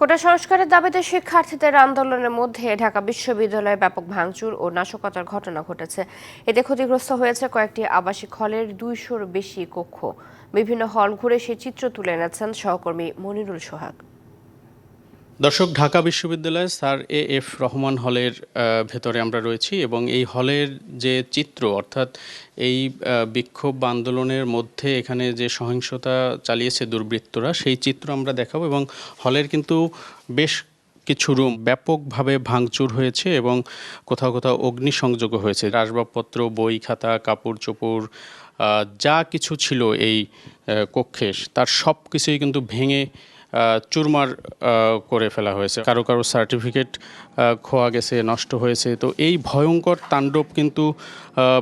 কোটা সংস্কারের দাবিতে শিক্ষার্থীদের আন্দোলনের মধ্যে ঢাকা বিশ্ববিদ্যালয়ে ব্যাপক ভাঙচুর ও নাশকতার ঘটনা ঘটেছে। এতে ক্ষতিগ্রস্ত হয়েছে কয়েকটি আবাসিক হলের দুইশোর বেশি কক্ষ। বিভিন্ন হল ঘুরে সে চিত্র তুলে এনেছেন সহকর্মী মনিরুল সোহাগ। দর্শক, ঢাকা বিশ্ববিদ্যালয় স্যার এ এফ রহমান হলের ভেতরে আমরা রয়েছি এবং এই হলের যে চিত্র, অর্থাৎ এই বিক্ষোভ আন্দোলনের মধ্যে এখানে যে সহিংসতা চালিয়েছে দুর্বৃত্তরা, সেই চিত্র আমরা দেখাবো এবং হলের কিন্তু বেশ কিছু রুম ব্যাপকভাবে ভাঙচুর হয়েছে এবং কোথাও কোথাও অগ্নিসংযোগ হয়েছে। আসবাবপত্র, বই খাতা, কাপড় চোপড় যা কিছু ছিল এই কক্ষে তার সব কিছুই কিন্তু ভেঙে চুরমার করে ফেলা হয়েছে। কারও কারও সার্টিফিকেট খোয়া গেছে, নষ্ট হয়েছে। তো এই ভয়ঙ্কর তাণ্ডব কিন্তু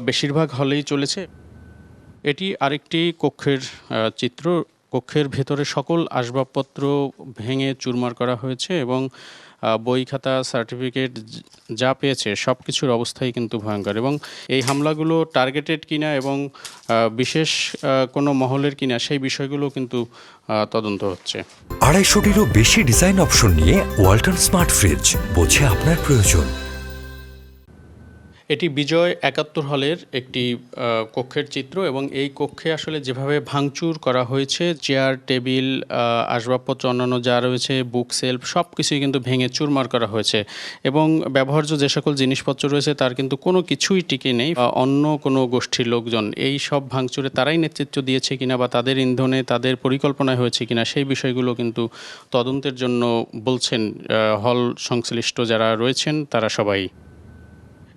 বেশিরভাগ হলেই চলেছে। এটি আরেকটি কক্ষের চিত্র। কক্ষের ভেতরে সকল আসবাবপত্র ভেঙে চুরমার করা হয়েছে এবং বই খাতা, সার্টিফিকেট যা পেয়েছে সব কিছুর অবস্থাই কিন্তু ভয়ঙ্কর এবং এই হামলাগুলো টার্গেটেড কিনা এবং বিশেষ কোনো মহলের কিনা সেই বিষয়গুলো কিন্তু তদন্ত হচ্ছে। আড়াইশোটিরও বেশি ডিজাইন অপশন নিয়ে ওয়ালটন স্মার্ট ফ্রিজ বোঝে আপনার প্রয়োজন। এটি বিজয় একাত্তর হলের একটি কক্ষের চিত্র এবং এই কক্ষে আসলে যেভাবে ভাঙচুর করা হয়েছে, চেয়ার, টেবিল আসবাবপত্র অন্যান্য যা রয়েছে, বুক, সেলফ সব কিছুই কিন্তু ভেঙে চুরমার করা হয়েছে এবং ব্যবহার্য যে সকল জিনিসপত্র রয়েছে তার কিন্তু কোনো কিছুই টিকে নেই। অন্য কোনো গোষ্ঠীর লোকজন এই সব ভাঙচুরে তারাই নেতৃত্ব দিয়েছে কিনা বা তাদের ইন্ধনে তাদের পরিকল্পনায় হয়েছে কিনা সেই বিষয়গুলো কিন্তু তদন্তের জন্য বলছেন হল সংশ্লিষ্ট যারা রয়েছেন তারা সবাই।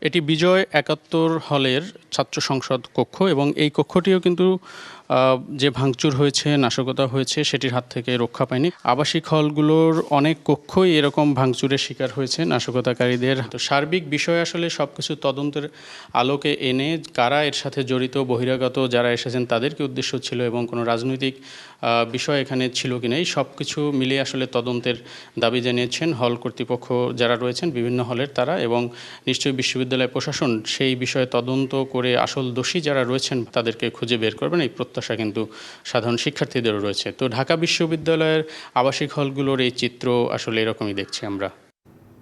এটি বিজয় একাত্তর হলের ছাত্র সংসদ কক্ষ এবং এই কক্ষটিও কিন্তু যে ভাঙচুর হয়েছে, নাশকতা হয়েছে, সেটির হাত থেকে রক্ষা পায়নি। আবাসিক হলগুলোর অনেক কক্ষই এরকম ভাঙচুরের শিকার হয়েছে নাশকতাকারীদের। তো সার্বিক বিষয় আসলে সব কিছু তদন্তের আলোকে এনে কারা এর সাথে জড়িত, বহিরাগত যারা এসেছেন তাদেরকে উদ্দেশ্য ছিল এবং কোনো রাজনৈতিক বিষয় এখানে ছিল কিনা এই সব কিছু মিলিয়ে আসলে তদন্তের দাবি জানিয়েছেন হল কর্তৃপক্ষ যারা রয়েছেন, বিভিন্ন হলের তারা এবং নিশ্চয়ই বিশ্ববিদ্যালয় প্রশাসন সেই বিষয়ে তদন্ত করে আসল দোষী যারা রয়েছেন তাদেরকে খুঁজে বের করবেন। এই প্রত্যাশা কিন্তু সাধারণ শিক্ষার্থীদেরও রয়েছে। তো ঢাকা বিশ্ববিদ্যালয়ের আবাসিক হলগুলোর এই চিত্র আসলে এরকমই দেখছি আমরা।